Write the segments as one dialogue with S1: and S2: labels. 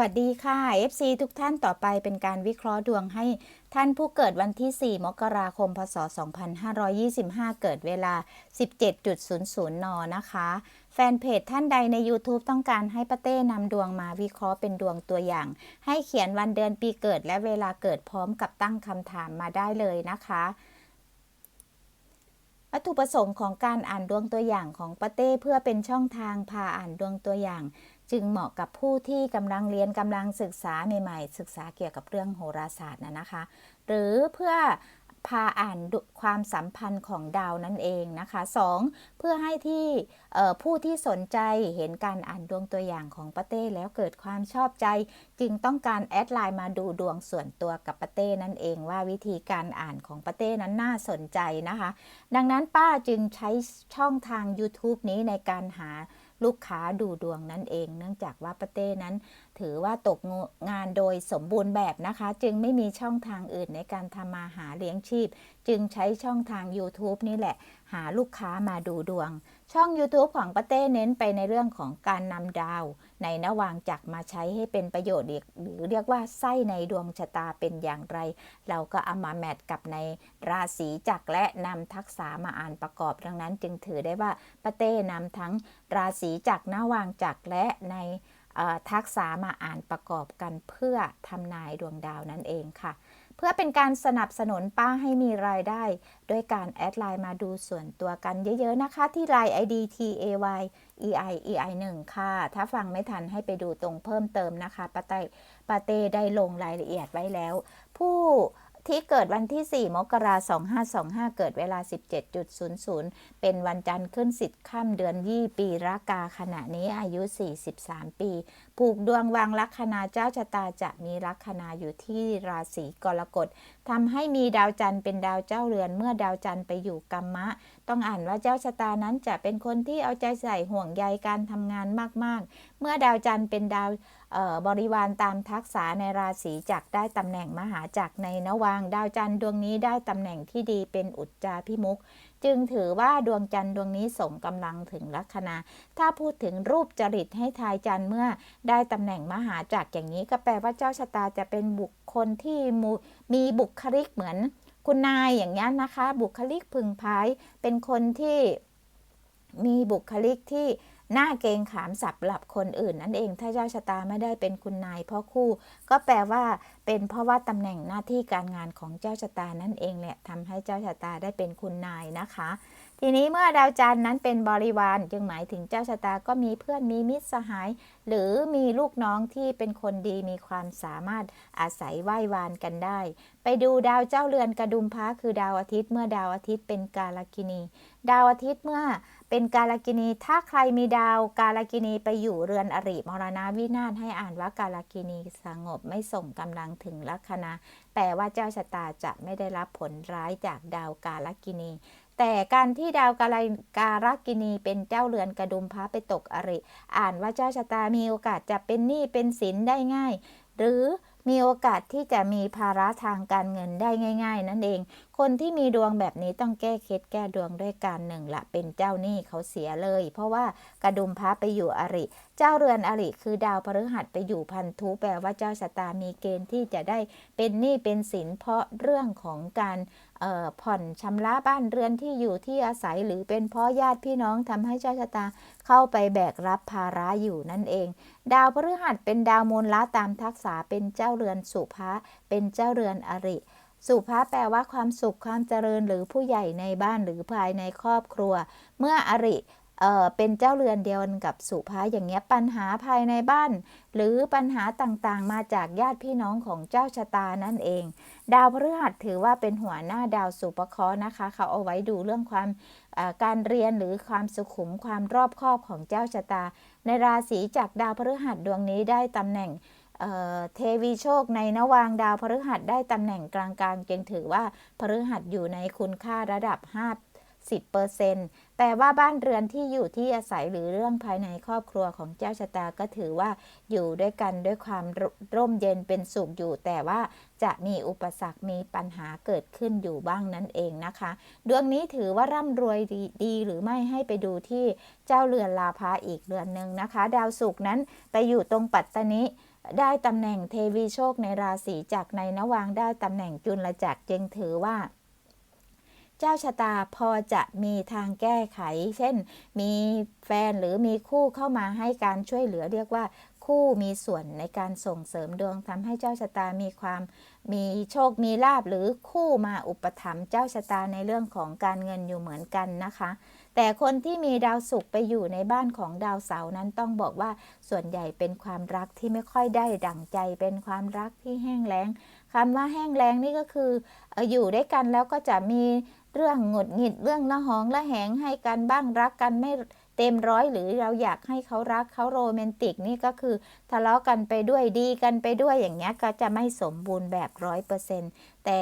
S1: วัสดีค่ะ FC ทุกท่านต่อไปเป็นการวิเคราะห์ดวงให้ท่านผู้เกิดวันที่ 4 มกราคม พศ 2525 เกิดเวลา 17.00 น นะคะ แฟนเพจท่านใดใน YouTube ต้องการให้ป้าเต้นำดวงมาวิเคราะห์เป็นดวงตัวอย่าง ให้เขียนวันเดือนปีเกิดและเวลาเกิดพร้อมกับตั้งคำถามมาได้เลยนะคะวัตถุประสงค์ของการอ่านดวงตัวอย่างของป้าเต้เพื่อเป็นช่องทางพาอ่านดวงตัวอย่าง จึงเหมาะกับผู้ที่กำลังเรียนกำลังศึกษาใหม่ๆ ศึกษาเกี่ยวกับเรื่องโหราศาสตร์นะนะคะ หรือเพื่อพาอ่านดุความสัมพันธ์ของดาวนั่นเองนะคะ 2. เพื่อให้ที่ผู้ที่สนใจเห็นการอ่านดวงตัวอย่างของป้าเต้แล้วเกิดความชอบใจ จึงต้องการแอดไลน์มาดูดวงส่วนตัวกับป้าเต้นั่นเองว่าวิธีการอ่านของป้าเต้นั้นน่าสนใจนะคะ ดังนั้นป้าจึงใช้ช่องทาง YouTube นี้ในการหา ลูกค้าดูดวงนั่นเอง เนื่องจากว่าป้าเต้นั้น ถือว่าตกงานโดยสมบูรณ์แบบนะคะ จึงไม่มีช่องทางอื่นในการทำมาหาเลี้ยงชีพ จึงใช้ช่องทาง YouTube นี่แหละ หาลูกค้ามาดูดวง ช่อง YouTube ของป้าเต้เน้นไปในเรื่องของการนำดาว ในนวางจักมาใช้ให้เป็นประโยชน์หรือเรียกว่าไส้ในดวงชะตาเป็นอย่างไร เราก็เอามาแมทกับในราศีจักและนำทักษะมาอ่านประกอบ ดังนั้นจึงถือได้ว่าป้าเต้นำทั้งราศีจักนวางจักและใน ทักษะมาอ่านประกอบกันเพื่อทำนายดวงดาวนั่นเองค่ะ เพื่อเป็นการสนับสนุนป้าให้มีรายได้ด้วยการแอดไลน์มาดูส่วนตัวกันเยอะๆนะคะ ที่ไลน์ ID T A Y E I E I 1ค่ะ ถ้าฟังไม่ทันให้ไปดูตรงเพิ่มเติมนะคะปาเต้ปาเต้ได้ลงรายละเอียดไว้แล้ว ผู้ ที่เกิดวันที่ 4 มกราคม 2525 เกิดเวลา 17.00 เป็นวันจันทร์ขึ้นสิทธิ์ค่ำเดือนยี่ปีรากาขณะนี้อายุ 43 ปี ผูกดวงวางลัคนาเจ้าชะตาจะมีลัคนาอยู่ที่ราศีกรกฎทำให้มีดาวจันทร์เป็นดาวเจ้าเรือน เมื่อดาวจันทร์ไปอยู่กัมมะ ต้องอ่านว่าเจ้าชะตานั้นจะเป็นคนที่เอาใจใส่ห่วงใยการทำงานมาก ๆ เมื่อดาวจันทร์เป็นดาวบริวารตามทักษะในราศีจักได้ตำแหน่งมหาจักรในนวางดาวจันทร์ดวงนี้ได้ตำแหน่งที่ดีเป็นอุจจาพิมุก จึงถือว่าดวงจันทร์ดวงนี้ส่งกำลังถึงลัคนา ถ้าพูดถึงรูปจริตให้ทายจันทร์เมื่อได้ตำแหน่งมหาจักรอย่างนี้ ก็แปลว่าเจ้าชะตาจะเป็นบุคคลที่มีบุคลิกเหมือนคุณนายอย่างนี้นะคะ บุคลิกพึงพายเป็นคนที่ มีบุคลิกที่หน้าเกงขามสับหลับคนอื่น นั่นเองถ้าเจ้าชะตาไม่ได้เป็นคุณนายพ่อคู่ ก็แปลว่าเป็นเพราะว่าตำแหน่งหน้าที่การงานของเจ้าชะตานั่นเองแหละทำให้เจ้าชะตาได้เป็นคุณนายนะคะ ทีนี้เมื่อดาวจันทร์นั้นเป็นบริวารจึงหมายถึงเจ้าชะตาก็มีเพื่อนมีมิตรสหาย หรือมีลูกน้องที่เป็นคนดีมีความสามารถอาศัยไหว้วานกันได้ ไปดูดาวเจ้าเรือนกระดุมพระคือดาวอาทิตย์ เมื่อดาวอาทิตย์เป็นกาลกินี ดาวอาทิตย์เมื่อ เป็นกาลกินีถ้าใครมีดาวกาลกินีไปอยู่เรือนอริมรณาวินาศให้อ่านว่ากาลกินีสงบไม่ส่งกำลังถึงลัคนาแปลว่าเจ้าชะตาจะไม่ได้รับผลร้ายจากดาวกาลกินี แต่การที่ดาวกาลการกินีเป็นเจ้าเรือนกระดุมพระไปตกอริ อ่านว่าเจ้าชะตามีโอกาสจะเป็นหนี้เป็นสินได้ง่าย หรือมีโอกาสที่จะมีภาระทางการเงินได้ง่าย ๆ นั่นเอง คนที่มีดวงแบบนี้ต้องแก้เคล็ดแก้ดวงด้วยการหนึ่งละเป็นเจ้าหนี้เขาเสียเลย เพราะว่ากระดุมพระไปอยู่อริ เจ้าเรือนอริคือดาวพฤหัสไปอยู่พันธุแปลว่าเจ้าชะตามีเกณฑ์ที่จะได้เป็นหนี้เป็นสินเพราะเรื่องของการผ่อนชำระบ้านเรือนที่อยู่ที่อาศัยหรือเป็นเพราะญาติพี่น้องทำให้เจ้าชะตาเข้าไปแบกรับภาระอยู่นั่นเอง ดาวพฤหัสเป็นดาวมูลละตามทักษะเป็นเจ้าเรือนสุภะเป็นเจ้าเรือนอริ สุภาแปลว่าความสุขความเจริญหรือผู้ใหญ่ในบ้านหรือภายในครอบครัว เมื่ออริเเป็นเจ้าเรือนเดียวกันกับสุภาอย่างเงี้ยปัญหาภายในบ้าน หรือปัญหาต่างๆ มาจากญาติพี่น้องของเจ้าชะตานั่นเอง ดาวพฤหัสถือว่าเป็นหัวหน้าดาวสุปเคราะห์นะคะ เขาเอาไว้ดูเรื่องความการเรียนหรือความสุขุมความรอบคอบของเจ้าชะตา ในราศีจากดาวพฤหัสดวงนี้ได้ตำแหน่ง เทวีโชคในนวางดาวพฤหัสได้ตำแหน่งกลางๆ จึงถือว่าพฤหัสอยู่ในคุณค่าระดับ 50%แต่ว่าบ้านเรือนที่อยู่ที่อาศัยหรือเรื่องภายในครอบครัวของเจ้าชะตาก็ถือว่าอยู่ด้วยกันด้วยความร่มเย็นเป็นสุขอยู่ แต่ว่าจะมีอุปสรรคมีปัญหาเกิดขึ้นอยู่บ้างนั่นเองนะคะ ดวงนี้ถือว่าร่ำรวยดดีหรือไม่ให้ไปดูที่เจ้าเรือนลาภาอีกเรือนหนึ่งนะคะ ดาวศุกร์นั้นไปอยู่ตรงปัตตานิ ได้ตำแหน่งเทวีโชคในราศีจากในนวางได้ตำแหน่งจุลจักรจึงถือว่าเจ้าชะตาพอจะมีทางแก้ไข เช่น มีแฟนหรือมีคู่เข้ามาให้การช่วยเหลือเรียกว่า คู่มีส่วนในการส่งเสริมดวงทำให้เจ้าชะตามีความมีโชคมีลาบหรือคู่มาอุปถัมภ์เจ้าชะตาในเรื่องของการเงินอยู่เหมือนกันนะคะ แต่คนที่มีดาวศุกร์ไปอยู่ในบ้านของดาวเสาร์นั้นต้องบอกว่าส่วนใหญ่เป็นความรักที่ไม่ค่อยได้ดั่งใจเป็นความรักที่แห้งแล้งคำว่าแห้งแล้งนี่ก็คือเอ่ออยู่ด้วยกันแล้วก็จะมีเรื่องหงุดหงิดเรื่องละหองละแหงให้กันบ้างรักกันไม่ เต็มร้อยหรือเราอยากให้เขารักเขาโรแมนติกนี่ก็คือ ทะเลาะกันไปด้วยดีกันไปด้วยอย่างเงี้ยก็จะไม่สมบูรณ์แบบร้อยเปอร์เซ็นต์แต่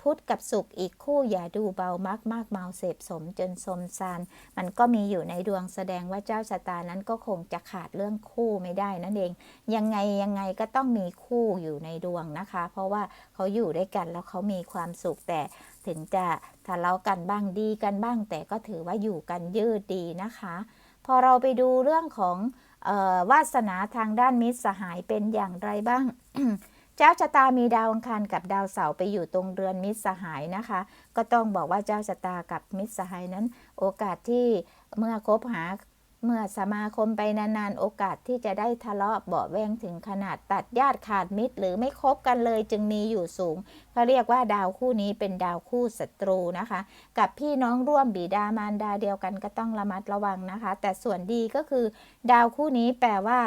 S1: พุธกับสุขอีกคู่อย่าดูเบามากมากเมาเสพสมจนสมซานมันก็มีอยู่ในดวงแสดงว่าเจ้าชะตานั้นก็คงจะขาดเรื่องคู่ไม่ได้นั่นเอง ยังไงยังไงก็ต้องมีคู่อยู่ในดวงนะคะ เพราะว่าเขาอยู่ด้วยกันแล้วเขามีความสุขแต่ ถึงจะทะเลาะกันบ้างดีกันบ้าง แต่ก็ถือว่าอยู่กันยืดดีนะคะ พอเราไปดูเรื่องของออวาสนาทางด้านมิตรสหายเป็นอย่างไรบ้าง เจ้าชะตามีดาวอังคารกับดาวเสาร์ไปอยู่ตรงเรือนมิตรสหายนะคะ ก็ต้องบอกว่าเจ้าชะตากับมิตรสหายนั้น โอกาสที่เมื่อคบหา เมื่อสมาคมไปนานๆ โอกาสที่จะได้ทะเลาะเบาแวงถึงขนาดตัดญาติขาดมิตร หรือไม่คบกันเลยจึงมีอยู่สูงเขาเรียกว่าดาวคู่นี้เป็นดาวคู่ศัตรูนะคะ กับพี่น้องร่วมบิดามารดาเดียวกันก็ต้องระมัดระวังนะคะ แต่ส่วนดีก็คือ ดาวคู่นี้แปลว่า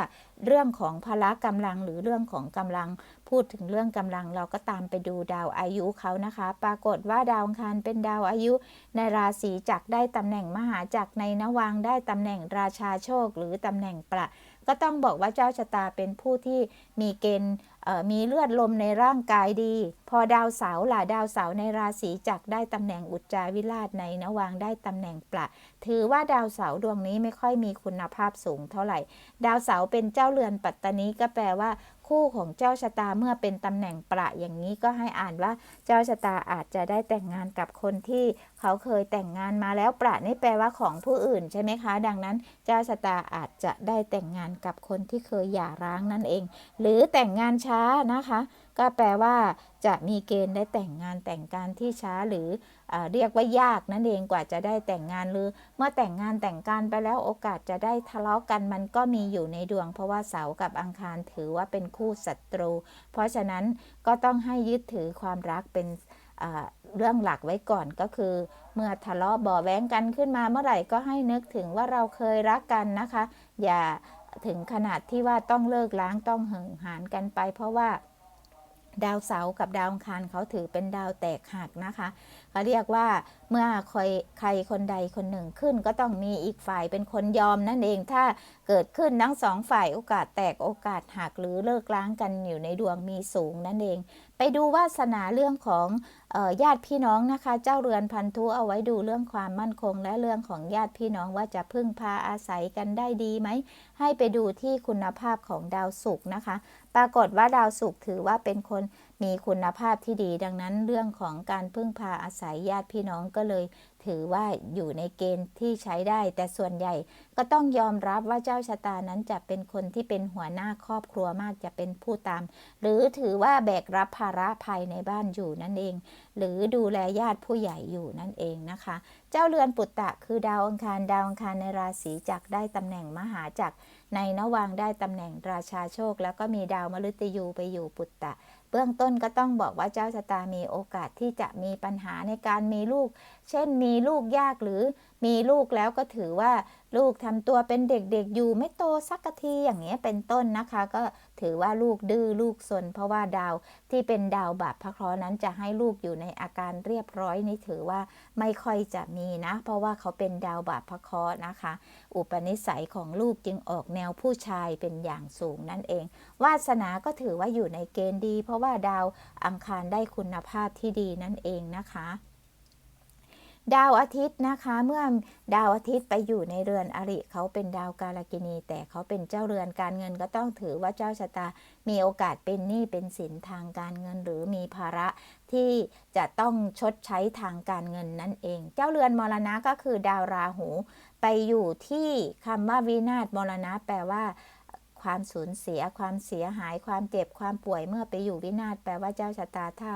S1: เรื่องของพละกำลังหรือเรื่องของกำลัง พูดถึงเรื่องกำลังเราก็ตามไปดูดาวอายุเขานะคะ ปรากฏว่าดาวอังคารเป็นดาวอายุ ในราศีจักรได้ตำแหน่งมหาจักรในนวางได้ตำแหน่งราชาโชค หรือตำแหน่งประก็ต้องบอกว่าเจ้าชะตาเป็นผู้ที่มีเกณฑ์มีเลือดลมในร่างกายดี พอดาวเสาร์ล่ะดาวเสาร์ในราศีจักรได้ตำแหน่งอุจจาวิราชในนวางได้ตำแหน่งประถือว่าดาวเสาร์ดวงนี้ไม่ค่อยมีคุณภาพสูงเท่าไหร่ ดาวเสาร์เป็นเจ้าเรือนปัตตานีก็แปลว่า คู่ของเจ้าชะตาเมื่อเป็นตำแหน่งประอย่างนี้ก็ให้อ่านว่าเจ้าชะตาอาจจะได้แต่งงานกับคนที่ เขาเคยแต่งงานมาแล้วประนี่แปลว่าของผู้อื่นใช่ไหมคะ ดังนั้นเจ้าชะตาอาจจะได้แต่งงานกับคนที่เคยหย่าร้างนั่นเอง หรือแต่งงานช้านะคะ ก็แปลว่าจะมีเกณฑ์ได้แต่งงานแต่งการที่ช้าหรือเอเรียกว่ายากนั่นเองกว่าจะได้แต่งงานหรือ เมื่อแต่งงานแต่งการไปแล้วโอกาสจะได้ทะเลาะกันมันก็มีอยู่ในดวง เพราะว่าเสากับอังคารถือว่าเป็นคู่ศัตรู เพราะฉะนั้นก็ต้องให้ยึดถือความรักเป็น เรื่องหลักไว้ก่อนก็คือ เมื่อทะเลาะบ่อแว้งกันขึ้นมาเมื่อไหร่ก็ให้นึกถึงว่าเราเคยรักกันนะคะ อย่าถึงขนาดที่ว่าต้องเลิกล้างต้องเหิงหานกันไป เพราะว่าดาวเสาร์กับดาวอังคารเขาถือเป็นดาวแตกหักนะคะเขาเรียกว่าเมื่อคอยใครคนใดคนหนึ่งขึ้น ก็ต้องมีอีกฝ่ายเป็นคนยอมนั่นเอง ถ้าเกิดขึ้นทั้งสองฝ่ายโอกาสแตกโอกาสหักหรือเลิกล้างกันอยู่ในดวงมีสูงนั่นเอง ไปดูวาสนาเรื่องของ ญาติพี่น้องนะคะ เจ้าเรือนพันธุเอาไว้ดูเรื่องความมั่นคง และเรื่องของญาติพี่น้องว่าจะพึ่งพาอาศัยกันได้ดีไหม ให้ไปดูที่คุณภาพของดาวศุกร์นะคะ ปรากฏว่าดาวศุกร์ถือว่าเป็นคน มีคุณภาพที่ดี ดังนั้นเรื่องของการพึ่งพาอาศัยญาติพี่น้องก็เลย ถือว่าอยู่ในเกณฑ์ที่ใช้ได้ แต่ส่วนใหญ่ก็ต้องยอมรับว่าเจ้าชะตานั้นจะเป็นคนที่เป็นหัวหน้าครอบครัวมากจะเป็นผู้ตาม หรือถือว่าแบกรับภาระภายในบ้านอยู่นั่นเอง หรือดูแลญาติผู้ใหญ่อยู่นั่นเองนะคะ เจ้าเรือนปุตตะคือดาวอังคารดาวอังคารในราศีจักรได้ตำแหน่งมหาจักรในนวางได้ตำแหน่งราชาโชค แล้วก็มีดาวมฤตยูไปอยู่ปุตตะ เบื้องต้นก็ต้องบอกว่าเจ้าชะตามีโอกาสที่จะมีปัญหาในการมีลูก เช่นมีลูกยากหรือมีลูกแล้วก็ถือว่า ลูกทำตัวเป็นเด็กๆอยู่ไม่โตสักทีอย่างเงี้ยเป็นต้นนะคะ ก็ถือว่าลูกดื้อลูกซนเพราะว่าดาวที่เป็นดาวบาปพระเคราะห์นั้นจะให้ลูกอยู่ในอาการเรียบร้อยนี่ถือว่าไม่ค่อยจะมีนะ เพราะว่าเขาเป็นดาวบาปพระเคราะห์นะคะ อุปนิสัยของลูกจึงออกแนวผู้ชายเป็นอย่างสูงนั่นเอง วาสนาก็ถือว่าอยู่ในเกณฑ์ดี เพราะว่าดาวอังคารได้คุณภาพที่ดีนั่นเองนะคะ ดาวอาทิตย์นะคะ เมื่อดาวอาทิตย์ไปอยู่ในเรือนอริเขาเป็นดาวกาลกินี แต่เขาเป็นเจ้าเรือนการเงินก็ต้องถือว่าเจ้าชะตา มีโอกาสเป็นหนี้เป็นสินทางการเงิน หรือมีภาระที่จะต้องชดใช้ทางการเงินนั่นเอง เจ้าเรือนมรณะก็คือดาวราหูไปอยู่ที่คำว่าวินาศมรณะแปลว่า ความสูญเสีย ความเสียหาย ความเจ็บ ความป่วยเมื่อไปอยู่วินาศแปลว่าเจ้าชะตาถ้า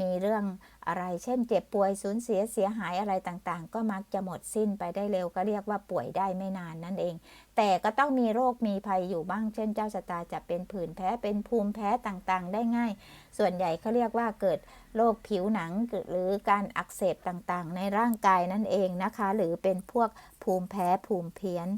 S1: มีเรื่องอะไร เช่น เจ็บป่วยสูญเสียเสียหายอะไรต่างๆ ก็มักจะหมดสิ้นไปได้เร็วก็เรียกว่าป่วยได้ไม่นานนั่นเอง แต่ก็ต้องมีโรคมีภัยอยู่บ้าง เช่น เจ้าชะตาจะเป็นผื่นแพ้เป็นภูมิแพ้ต่างๆ ได้ง่าย ส่วนใหญ่เขาเรียกว่าเกิดโรคผิวหนังหรือการอักเสบต่างๆ ในร่างกายนั่นเองนะคะ หรือเป็นพวกภูมิแพ้ภูมิเพี้ยน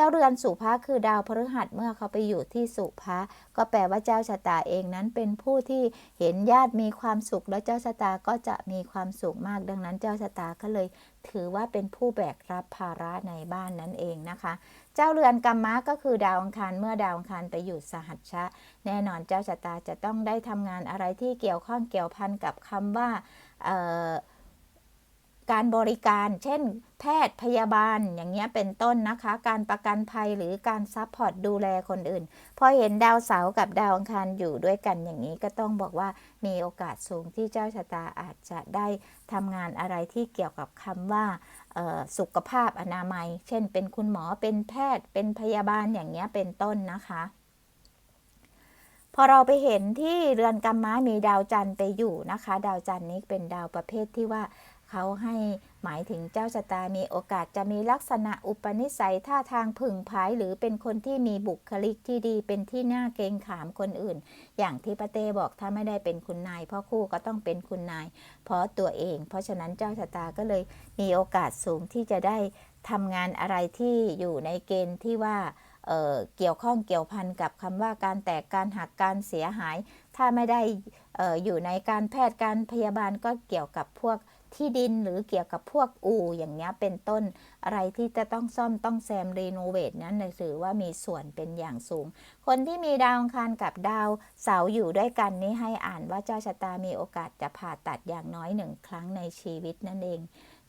S1: จ้าเรือนสุภะคือดาวพฤหัสเมื่อเขาไปอยู่ที่สุภะก็แปลว่าเจ้าชะตาเองนั้นเป็นผู้ที่เห็นญาติมีความสุข แล้วเจ้าชะตาก็จะมีความสุขมาก ดังนั้นเจ้าชะตาก็เลย ถือว่าเป็นผู้แบกรับภาระในบ้านนั่นเองนะคะ เจ้าเรือนกรรมะก็คือดาวอังคารเมื่อดาวอังคารไปอยู่สหัชชะ แน่นอนเจ้าชะตาจะต้องได้ทำงานอะไรที่เกี่ยวข้องเกี่ยวพันกับคำว่า การบริการ เช่น แพทย์พยาบาลอย่างเงี้ยเป็นต้นนะคะ การประกันภัยหรือการซัพพอร์ตดูแลคนอื่น พอเห็นดาวเสาร์กับดาวอังคารอยู่ด้วยกันอย่างนี้ก็ต้องบอกว่ามีโอกาสสูงที่เจ้าชะตาอาจจะได้ทำงานอะไรที่เกี่ยวกับคำว่าสุขภาพอนามัย เช่น เป็นคุณหมอเป็นแพทย์ เป็นพยาบาลอย่างเงี้ยเป็นต้นนะคะพอเราไปเห็นที่เรือนกรรมะมีดาวจันทร์ไปอยู่นะคะ ดาวจันทร์นี้เป็นดาวประเภทที่ว่า เขาให้หมายถึงเจ้าชะตามีโอกาสจะมีลักษณะอุปนิสัยท่าทางผึ่งพาย หรือเป็นคนที่มีบุคลิกที่ดีเป็นที่น่าเกรงขามคนอื่น อย่างที่ปะเต้บอกถ้าไม่ได้เป็นคุณนายพ่อคู่ก็ต้องเป็นคุณนาย เพราะตัวเอง เพราะฉะนั้นเจ้าชะตาก็เลยมีโอกาสสูงที่จะได้ทำงานอะไรที่อยู่ในเกณฑ์ที่ว่าเเกี่ยวข้องเกี่ยวพันกับคำว่าการแตกการหักการเสียหาย ถ้าไม่ได้อออยู่ในการแพทย์การพยาบาลก็เกี่ยวกับพวก ที่ดินหรือเกี่ยวกับพวกอู่อย่างเงี้ยเป็นต้นอะไรที่จะต้องซ่อมต้องแซมรีโนเวทนั้นถือว่ามีส่วนเป็นอย่างสูง คนที่มีดาวอังคารกับดาวเสาร์อยู่ด้วยกันนี้ให้อ่านว่าเจ้าชะตามีโอกาสจะผ่าตัดอย่างน้อยหนึ่งครั้งในชีวิตนั่นเอง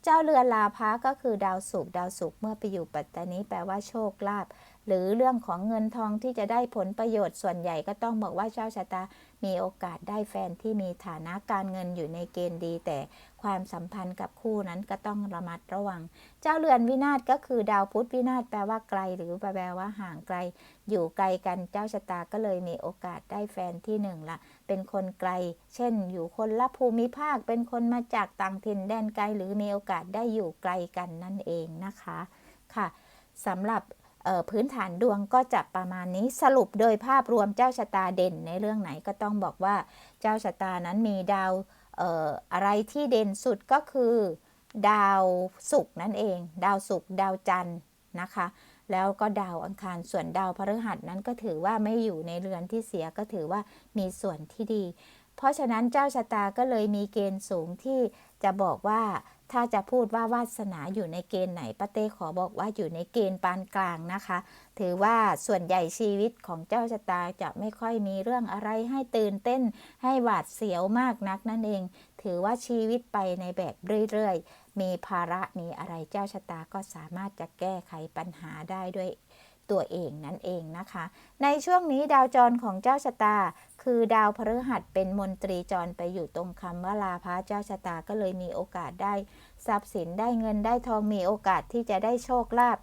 S1: เจ้าเรือนลาภะก็คือดาวศุกดาวศุกเมื่อไปอยู่ปัตตานีแปลว่าโชคลาภหรือเรื่องของเงินทองที่จะได้ผลประโยชน์ส่วนใหญ่ก็ต้องบอกว่าเจ้าชะตา มีโอกาสได้แฟนที่มีฐานะการเงินอยู่ในเกณฑ์ดี แต่ความสัมพันธ์กับคู่นั้นก็ต้องระมัดระวัง เจ้าเรือนวินาศก็คือดาวพุธวินาศแปลว่าไกล หรือแปลว่าห่างไกล อยู่ไกลกันเจ้าชะตาก็เลยมีโอกาสได้แฟนที่หนึ่งละเป็นคนไกล เช่น อยู่คนละภูมิภาค เป็นคนมาจากต่างถิ่นแดนไกล หรือมีโอกาสได้อยู่ไกลกันนั่นเองนะคะ ค่ะสำหรับ พื้นฐานดวงก็จะประมาณนี้สรุปโดยภาพรวมเจ้าชะตาเด่นในเรื่องไหนก็ต้องบอกว่าเจ้าชะตานั้นมีดาวอออะไรที่เด่นสุดก็คือ ดาวศุกร์นั่นเอง ดาวศุกร์ดาวจันทร์นะคะ แล้วก็ดาวอังคารส่วนดาวพฤหัสนั้นก็ถือว่าไม่อยู่ในเรือนที่เสียก็ถือว่ามีส่วนที่ดี เพราะฉะนั้นเจ้าชะตาก็เลยมีเกณฑ์สูงที่จะบอกว่า ถ้าจะพูดว่าวาสนาอยู่ในเกณฑ์ไหนป้าเต้ขอบอกว่าอยู่ในเกณฑ์ปานกลางนะคะ ถือว่าส่วนใหญ่ชีวิตของเจ้าชะตาจะไม่ค่อยมีเรื่องอะไรให้ตื่นเต้น ให้หวาดเสียวมากนักนั่นเอง ถือว่าชีวิตไปในแบบเรื่อยๆ มีภาระมีอะไรเจ้าชะตาก็สามารถจะแก้ไขปัญหาได้ด้วย ตัวเองนั่นเองนะคะ ในช่วงนี้ดาวจรของเจ้าชะตา คือดาวพฤหัสเป็นมนตรีจรไปอยู่ตรงคำว่าลาพระเจ้าชะตาก็เลยมีโอกาสได้ทรัพย์สินได้เงินได้ทองมีโอกาสที่จะได้โชคลาภ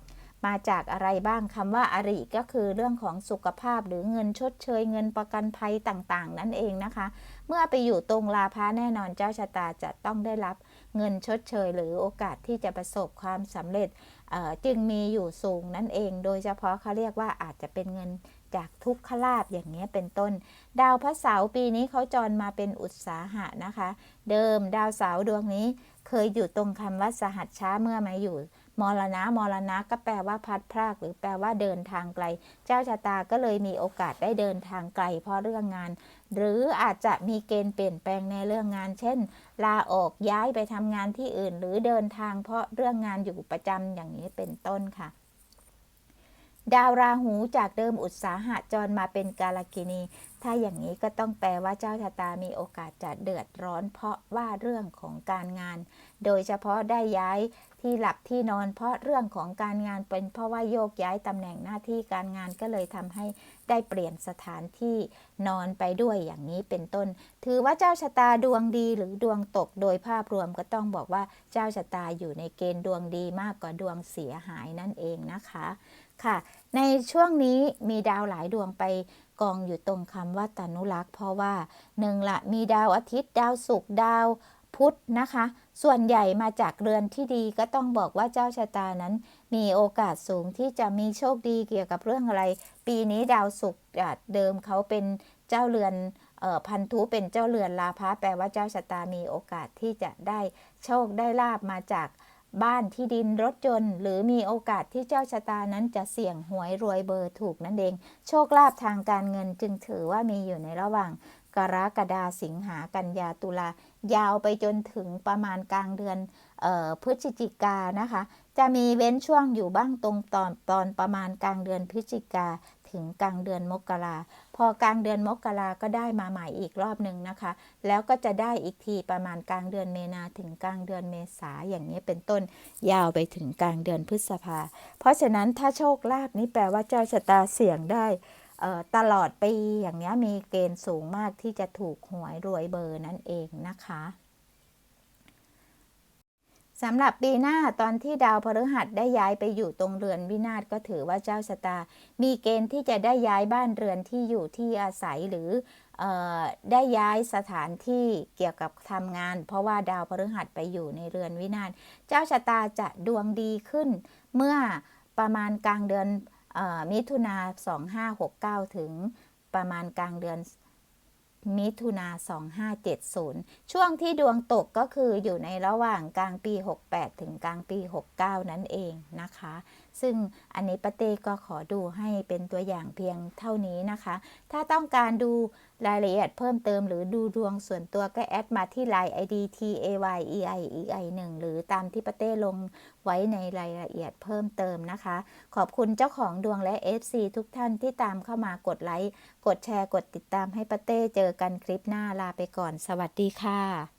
S1: มาจากอะไรบ้างคำว่าอริก็คือเรื่องของสุขภาพหรือเงินชดเชยเงินประกันภัยต่างๆ นั่นเองนะคะ เมื่อไปอยู่ตรงลาพระแน่นอนเจ้าชะตาจะต้องได้รับ เงินชดเชย หรือโอกาสที่จะประสบความสำเร็จจึงมีอยู่สูงนั่นเอง โดยเฉพาะเขาเรียกว่าอาจจะเป็นเงินจากทุกขลาบอย่างนี้เป็นต้น ดาวพระเสาร์ปีนี้เขาจรมาเป็นอุตสาหะนะคะ เดิมดาวเสาร์ดวงนี้เคยอยู่ตรงคำว่าสหัสช้าเมื่อมาอยู่มรณะมรณะก็แปลว่าพัดพรากหรือแปลว่าเดินทางไกล เจ้าชะตาก็เลยมีโอกาสได้เดินทางไกล เพราะเรื่องงาน หรืออาจจะมีเกณฑ์เปลี่ยนแปลงในเรื่องงาน เช่น ลาออกย้ายไปทำงานที่อื่น หรือเดินทางเพราะเรื่องงานอยู่ประจำอย่างนี้เป็นต้นค่ะ ดาวราหูจากเดิมอุตสาหะจรมาเป็นกาลกินี ถ้าอย่างนี้ก็ต้องแปลว่าเจ้าชะตามีโอกาสจะเดือดร้อน เพราะว่าเรื่องของการงาน โดยเฉพาะได้ย้าย ที่หลับที่นอน เพราะเรื่องของการงานเป็นเพราะว่าโยกย้ายตำแหน่งหน้าที่การงานก็เลยทำให้ได้เปลี่ยนสถานที่นอนไปด้วยอย่างนี้เป็นต้น ถือว่าเจ้าชะตาดวงดีหรือดวงตกโดยภาพรวมก็ต้องบอกว่าเจ้าชะตาอยู่ในเกณฑ์ดวงดีมากกว่าดวงเสียหายนั่นเองนะคะค่ะ ในช่วงนี้มีดาวหลายดวงไปกองอยู่ตรงคำว่าตานุรักษ์เพราะว่าหนึ่งละมีดาวอาทิตย์ ดาวศุกร์ดาวพุธนะคะ ส่วนใหญ่มาจากเรือนที่ดีก็ต้องบอกว่าเจ้าชะตานั้น มีโอกาสสูงที่จะมีโชคดีเกี่ยวกับเรื่องอะไร ปีนี้ดาวศุกร์จากเดิมเขาเป็นเจ้าเรือนออพันธุเป็นเจ้าเรือนลาภะแปลว่าเจ้าชะตามีโอกาสที่จะได้โชคได้ลาบมาจาก บ้านที่ดินรถยนต์ หรือมีโอกาสที่เจ้าชะตานั้นจะเสี่ยงหวยรวยเบอร์ถูกนั่นเอง โชคลาภทางการเงินจึงถือว่ามีอยู่ในระหว่าง กรกฎาสิงหากันยาตุลายาวไปจนถึงประมาณกลางเดือนออพฤศจิกานะคะ จะมีเว้นช่วงอยู่บ้างตรงตอนตอนประมาณกลางเดือนพฤศจิกา ถึงกลางเดือนมกราพอกลางเดือนมกราก็ได้มาใหม่อีกรอบหนึ่งนะคะ แล้วก็จะได้อีกทีประมาณกลางเดือนเมนาถึงกลางเดือนเมษาอย่างนี้เป็นต้นยาวไปถึงกลางเดือนพฤษภา เพราะฉะนั้นถ้าโชคลาภนี้แปลว่าเจ้าชะตาเสี่ยงได้ตลอดปีอย่างนี้มีเกณฑ์สูงมากที่จะถูกหวยรวยเบอร์นั่นเองนะคะ สำหรับปีหน้าตอนที่ดาวพฤหัสได้ย้ายไปอยู่ตรงเรือนวินาศก็ถือว่าเจ้าชะตา มีเกณฑ์ที่จะได้ย้ายบ้านเรือนที่อยู่ที่อาศัยหรือออได้ย้ายสถานที่เกี่ยวกับทำงาน เพราะว่าดาวพฤหัสไปอยู่ในเรือนวินาศเจ้าชะตาจะดวงดีขึ้น เมื่อประมาณกลางเดือนอมิถุนา2569 ถึงประมาณกลางเดือน มิถุนา2570 ช่วงที่ดวงตกก็คืออยู่ในระหว่างกลางปี 68 ถึงกลางปี 69 นั่นเองนะคะ ซึ่งอันนี้ป้าเต้ก็ขอดูให้เป็นตัวอย่างเพียงเท่านี้นะคะ ถ้าต้องการดูรายละเอียดเพิ่มเติมหรือดูดวงส่วนตัวก็แอดมาที่ Line ID T A Y E I E I 1หรือตามที่ป้าเต้ลงไว้ในรายละเอียดเพิ่มเติมนะคะ ขอบคุณเจ้าของดวงและ FC ทุกท่านที่ตามเข้ามากดไลค์ กดแชร์ กดติดตามให้ป้าเต้เจอกันคลิปหน้าลาไปก่อน สวัสดีค่ะ